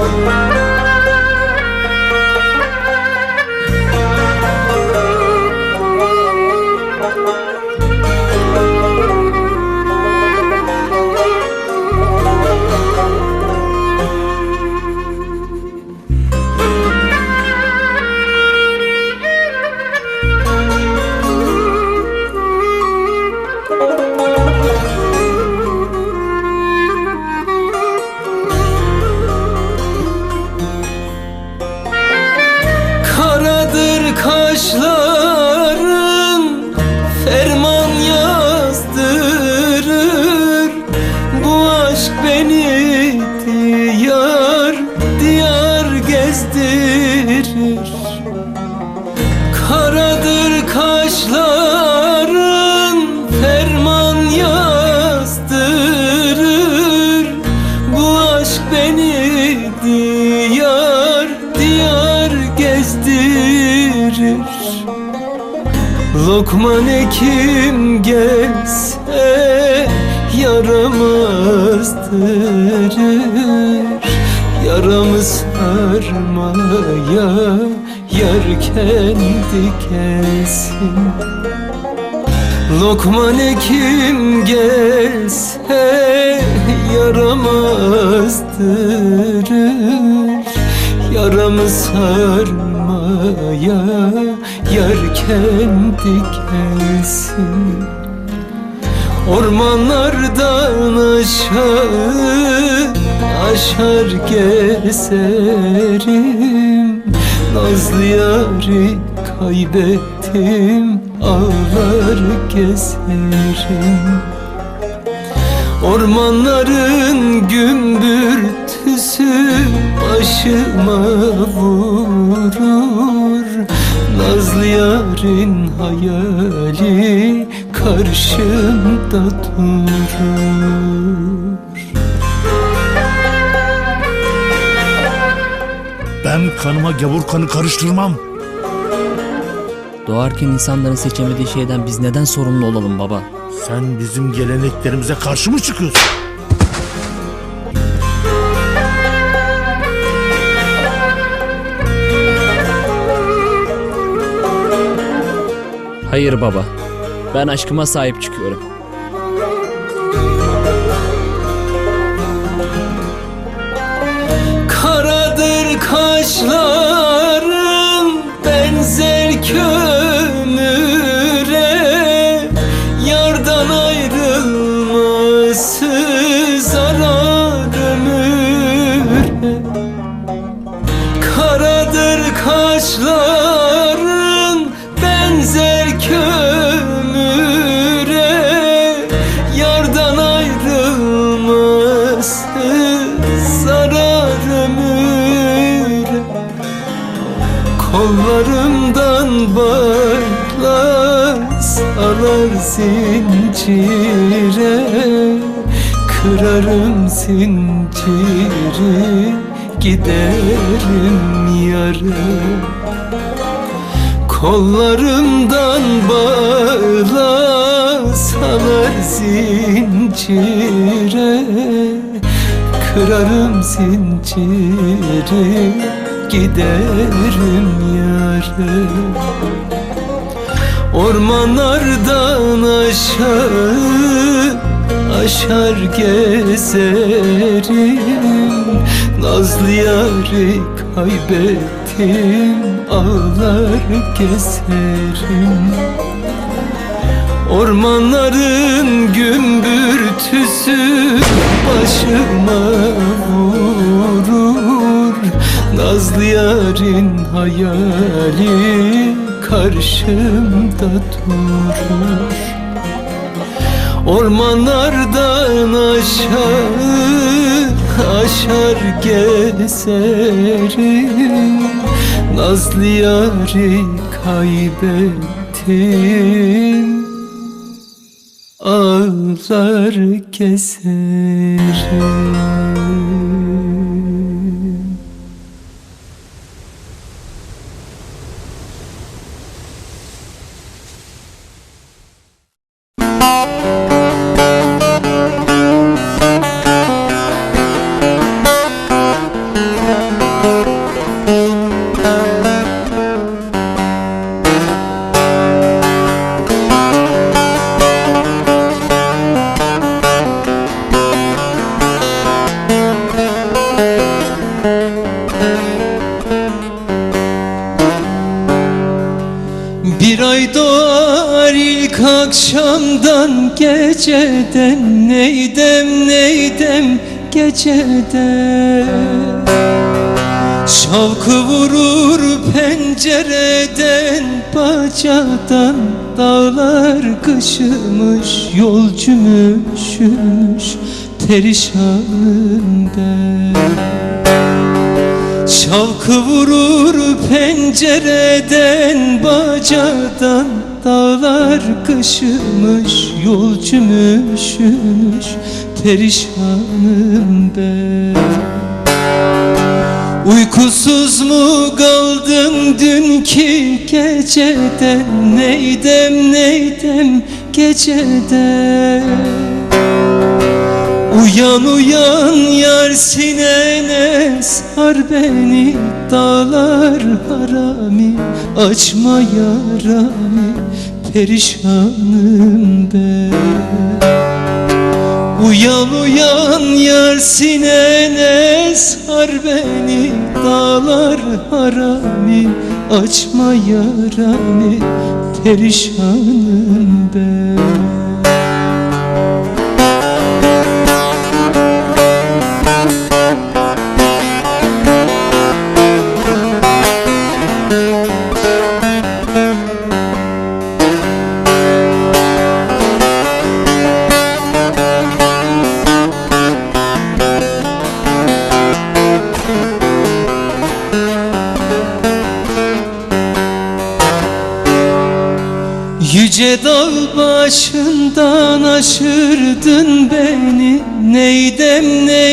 Karadır Lokman Hekim gelse yaramızdırır Yaramı sarmaya yar kendi gelsin Lokman Hekim gelse yaramızdırır Yaramı sarmaya yar kendi gelsin. Ormanlardan aşağı aşar gezerim Nazlı yari kaybettim ağlar gezerim Ormanların gümbürtüsü başıma vurur Nazlı yarın hayali karşımda durur Ben kanıma gavur kanı karıştırmam. Doğarken insanların seçemediği şeyden biz neden sorumlu olalım baba? Sen bizim geleneklerimize karşı mı çıkıyorsun? Hayır baba. Ben aşkıma sahip çıkıyorum. Karadır kaşların yara Kollarımdan bağlar salar zincire Kırarım zinciri giderim yâre. Ormanlardan aşağı aşar gezerim Nazlı yarı kaybettim ağlar gezerim Ormanların gümbürtüsü başıma vurur. Nazlı yarın hayali karşımda durur. Ormanlardan aşağı aşar gezerim Nazlı yarı kaybettim. Ağlar keserim geceden Neydem neydem gecede Şavkı vurur pencereden Bacadan dağlar kışımış Yolcum üşümüş perişanım ben Şavkı vurur pencereden Bacadan dağlar kışımış Yolcum üşümüş perişanım ben Uykusuz mu kaldın dünkü geceden? Neydem neydem gecede? Uyan uyan yar sinene sar beni Dağlar harami açma yarami Perişanım ben Uyan uyan yar sinene sar beni Dağlar harami açma yarami Perişanım ben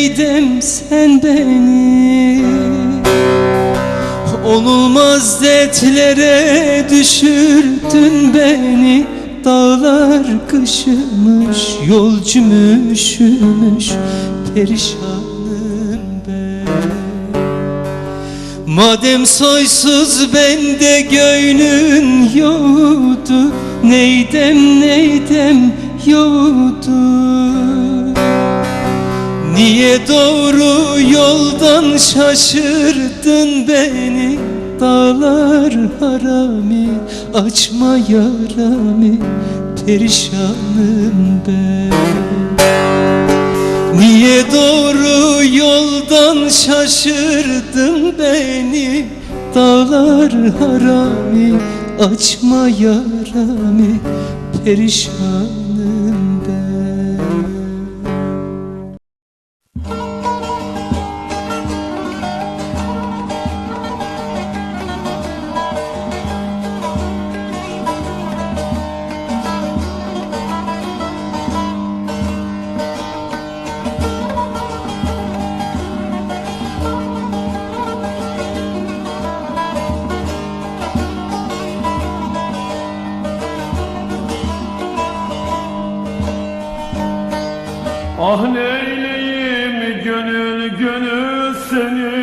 Neydem sen beni Olmaz dertlere düşürdün beni. Dağlar kışımış, yolcum üşümüş Perişanım ben. Madem soysuz bende göğnün yoktu Neydem neydem yoktu Niye doğru yoldan şaşırdın beni? Dağlar harami açma yarami Perişanım ben. Niye doğru yoldan şaşırdın beni? Dağlar harami açma yarami Perişanım Ah neyleyim gönül gönül senin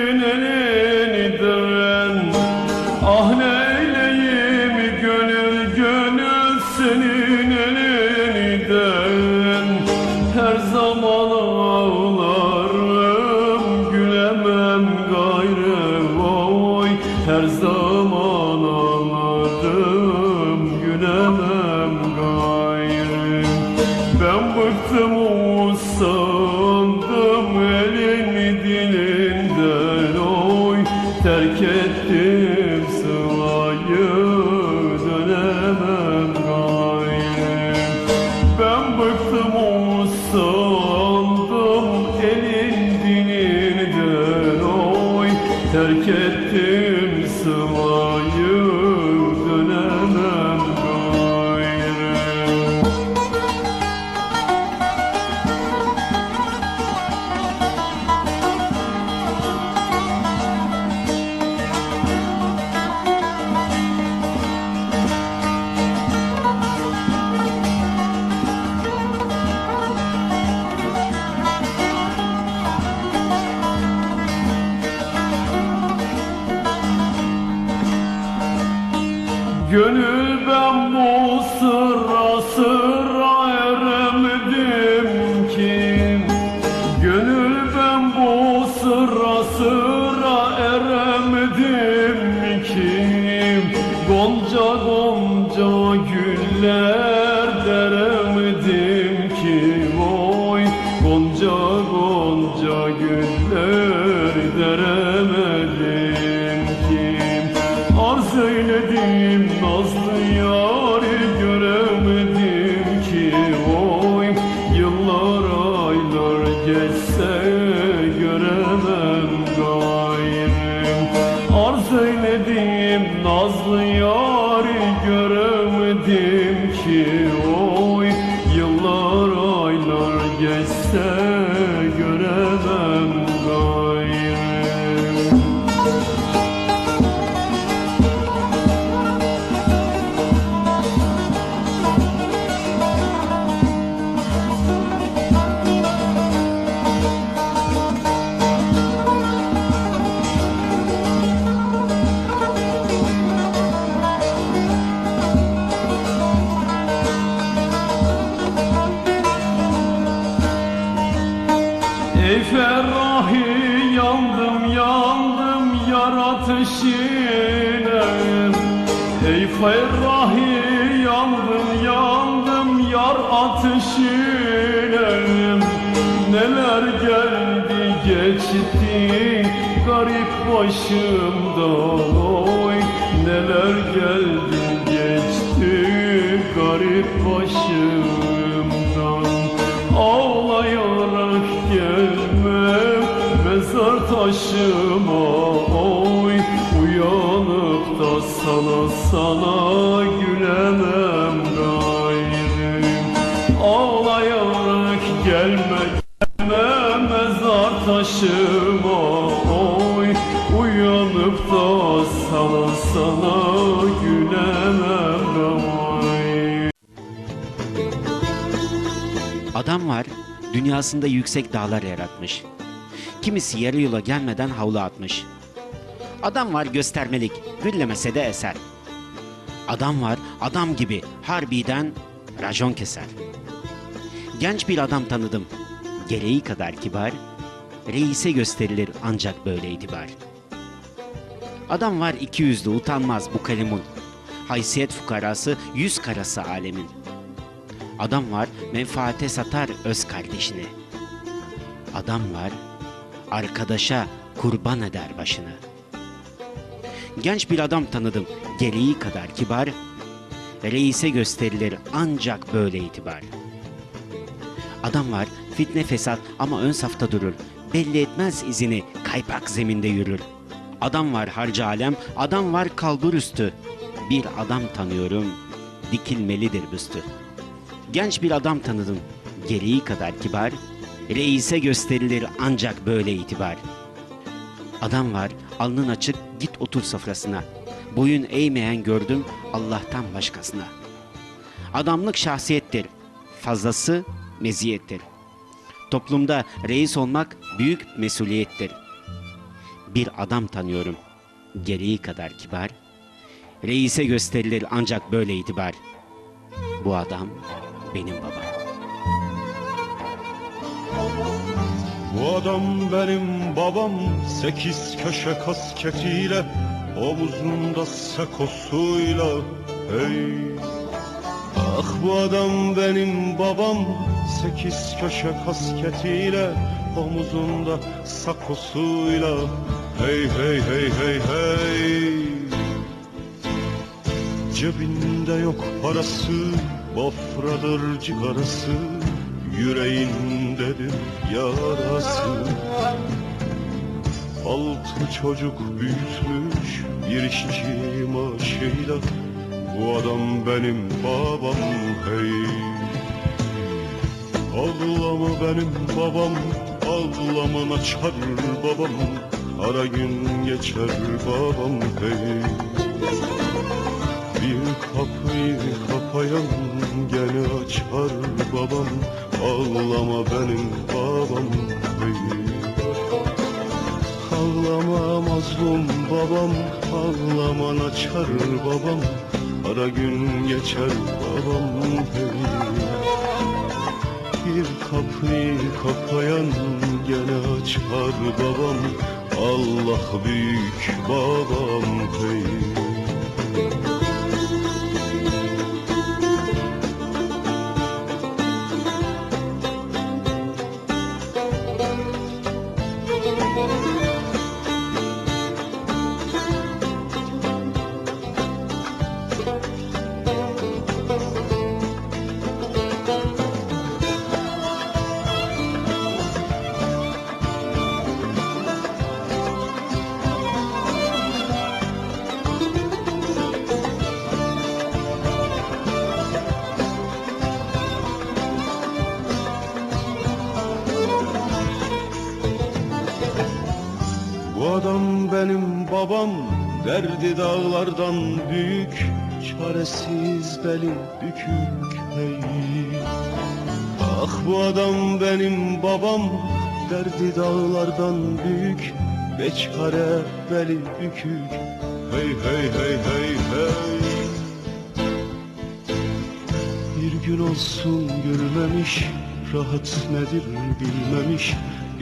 din Ey Ferrahi yandım yandım yar ateşine Neler geldi geçti? Garip başımdan oy Neler geldi geçti? Garip başımdan Ağlayarak gelme mezar taşıma sana sana gülemem gayrı Ağlayarak gelme gelme mezar taşıma oy Uyanıp da sana sana gülemem gayrı Adam var, dünyasında yüksek dağlar yaratmış. Kimisi yarı yola gelmeden havlu atmış. Adam var göstermelik, güllemese de eser. Adam var, adam gibi harbiden racon keser. Genç bir adam tanıdım, gereği kadar kibar, reise gösterilir ancak böyle itibar. Adam var iki yüzlü utanmaz bu kalemun, haysiyet fukarası yüz karası alemin. Adam var menfaate satar öz kardeşini. Adam var arkadaşa kurban eder başını. Genç bir adam tanıdım gereği kadar kibar. Reise gösterilir ancak böyle itibar. Adam var fitne fesat ama ön safta durur. Belli etmez izini kaypak zeminde yürür. Adam var harca alem, adam var kalbur üstü. Bir adam tanıyorum, dikilmelidir büstü. Genç bir adam tanıdım. Gereği kadar kibar. Reise gösterilir ancak böyle itibar. Adam var, alnın açık, git otur sofrasına. Boyun eğmeyen gördüm Allah'tan başkasına. Adamlık şahsiyettir. Fazlası meziyettir. Toplumda reis olmak büyük mesuliyettir. Bir adam tanıyorum. Gereği kadar kibar. Reise gösterilir ancak böyle itibar. Bu adam benim babam. Bu adam benim babam Sekiz köşe kasketiyle Omuzunda sakosuyla Hey. Ah bu adam benim babam Sekiz köşe kasketiyle Omuzunda sakosuyla Hey hey hey hey hey. Cebinde yok parası Bafradır cigarası Yüreğindedir yarası. Altı çocuk büyütmüş bir işçi maaşıyla Bu adam benim babam hey. Ağlama benim babam Ağlaman açar babam? Ara gün geçer babam hey. Bir kapıyı kapayan gene açar babam Ağlama benim babam hey. Ağlama mazlum babam Ağlaman açar babam Ara gün geçer babam hey. Bir kapıyı kapayan gene açar babam Allah büyük babam hey. Adam benim babam Derdi dağlardan büyük Çaresiz beli bükük hey Ah bu adam benim babam Derdi dağlardan büyük Beçare beli bükük. Hey hey hey hey hey. Bir gün olsun görmemiş Rahat nedir bilmemiş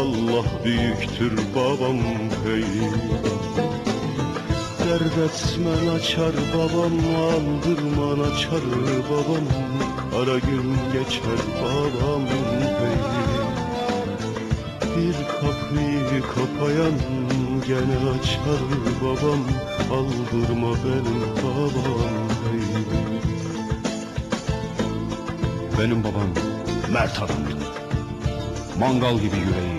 Allah büyüktür babam hey Dert etmen açar babam Aldırman açar babam. Kara gün geçer babam hey bir kapıyı kapayan gene açar babam. Aldırma benim babam hey. Benim babam mert adamdı. Mangal gibi yüreği,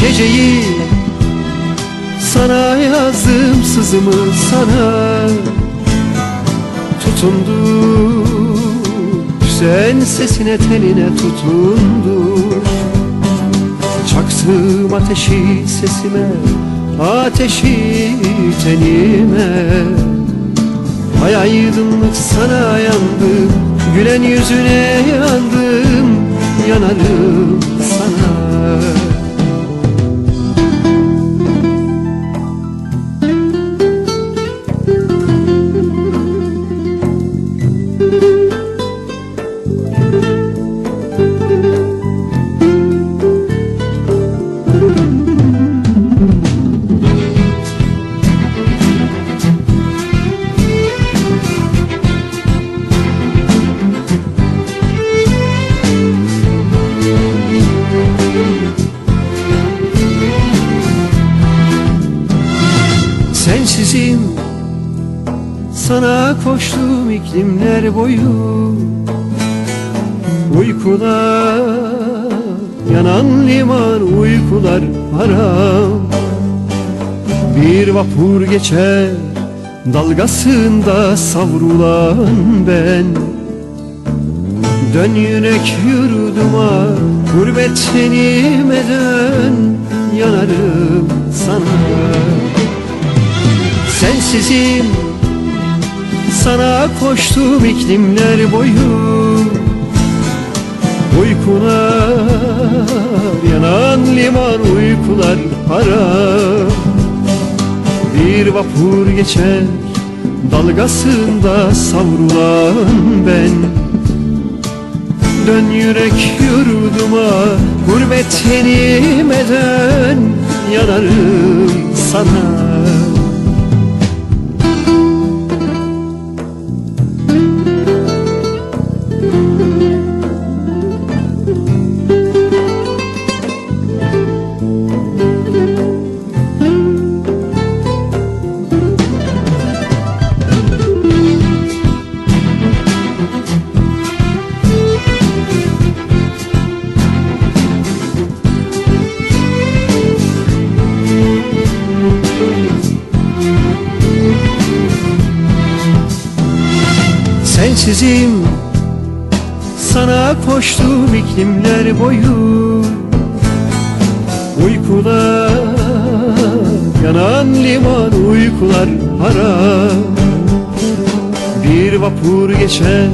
Geceyi sana yazdım sızımı sana. Tutundu sen sesine teline tutundu. Çaksım ateşi sesime ateşi tenime. Ay aydınlık sana yandım Gülen yüzüne yandım Yanarım Sensizim iklimler boyu Uykular Yanan liman uykular haram. Bir vapur geçer Dalgasında savrulan ben. Dön yürek yurduma Gurbet tenime dön Yanarım sana. Sensizim Sana koştum iklimler boyu. Uykular Yanan liman uykular haram Bir vapur geçer Dalgasında savrulan ben. Dön yürek yurduma Gurbet yenime dön Yanarım sana boyu Uykular Yanan liman uykular haram Bir vapur geçer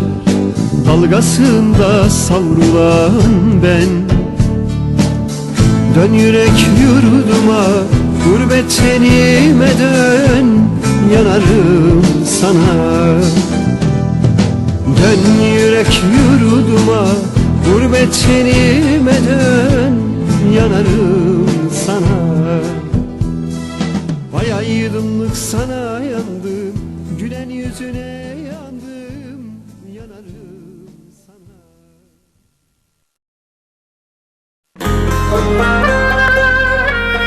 Dalgasında savrulan ben. Dön yürek yurduma Gurbet tenime dön Yanarım sana. Dön yürek yurduma Gurbet tenime dön Yanarım sana. Vay aydınlık sana yandım Gülen yüzüne